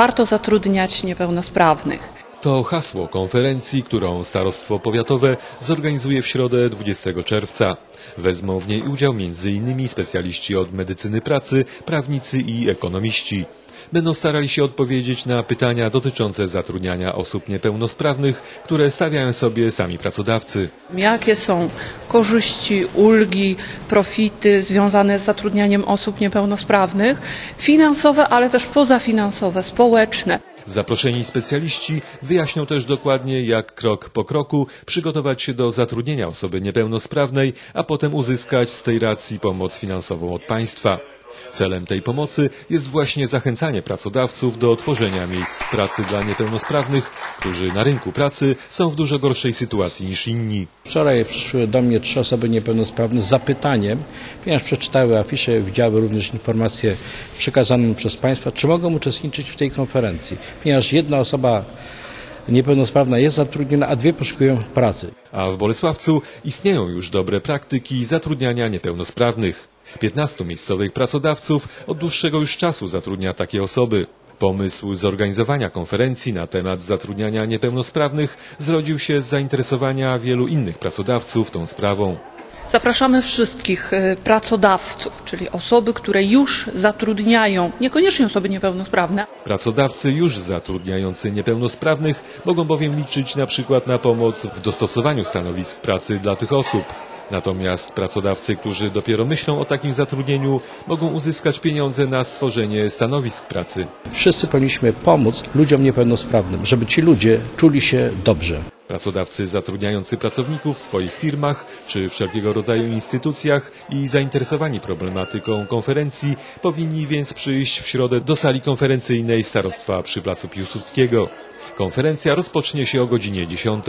warto zatrudniać niepełnosprawnych. To hasło konferencji, którą Starostwo Powiatowe zorganizuje w środę 20 czerwca. Wezmą w niej udział m.in. specjaliści od medycyny pracy, prawnicy i ekonomiści. Będą starali się odpowiedzieć na pytania dotyczące zatrudniania osób niepełnosprawnych, które stawiają sobie sami pracodawcy. Jakie są korzyści, ulgi, profity związane z zatrudnianiem osób niepełnosprawnych, finansowe, ale też pozafinansowe, społeczne. Zaproszeni specjaliści wyjaśnią też dokładnie, jak krok po kroku przygotować się do zatrudnienia osoby niepełnosprawnej, a potem uzyskać z tej racji pomoc finansową od państwa. Celem tej pomocy jest właśnie zachęcanie pracodawców do tworzenia miejsc pracy dla niepełnosprawnych, którzy na rynku pracy są w dużo gorszej sytuacji niż inni. Wczoraj przyszły do mnie trzy osoby niepełnosprawne z zapytaniem, ponieważ przeczytały afisze, widziały również informacje przekazane przez Państwa, czy mogą uczestniczyć w tej konferencji, ponieważ jedna osoba niepełnosprawna jest zatrudniona, a dwie poszukują pracy. A w Bolesławcu istnieją już dobre praktyki zatrudniania niepełnosprawnych. 15 miejscowych pracodawców od dłuższego już czasu zatrudnia takie osoby. Pomysł zorganizowania konferencji na temat zatrudniania niepełnosprawnych zrodził się z zainteresowania wielu innych pracodawców tą sprawą. Zapraszamy wszystkich y, pracodawców, czyli osoby, które już zatrudniają, niekoniecznie osoby niepełnosprawne. Pracodawcy już zatrudniający niepełnosprawnych mogą bowiem liczyć na przykład na pomoc w dostosowaniu stanowisk pracy dla tych osób. Natomiast pracodawcy, którzy dopiero myślą o takim zatrudnieniu, mogą uzyskać pieniądze na stworzenie stanowisk pracy. Wszyscy powinniśmy pomóc ludziom niepełnosprawnym, żeby ci ludzie czuli się dobrze. Pracodawcy zatrudniający pracowników w swoich firmach czy wszelkiego rodzaju instytucjach i zainteresowani problematyką konferencji powinni więc przyjść w środę do sali konferencyjnej Starostwa przy Placu Piłsudskiego. Konferencja rozpocznie się o godzinie 10.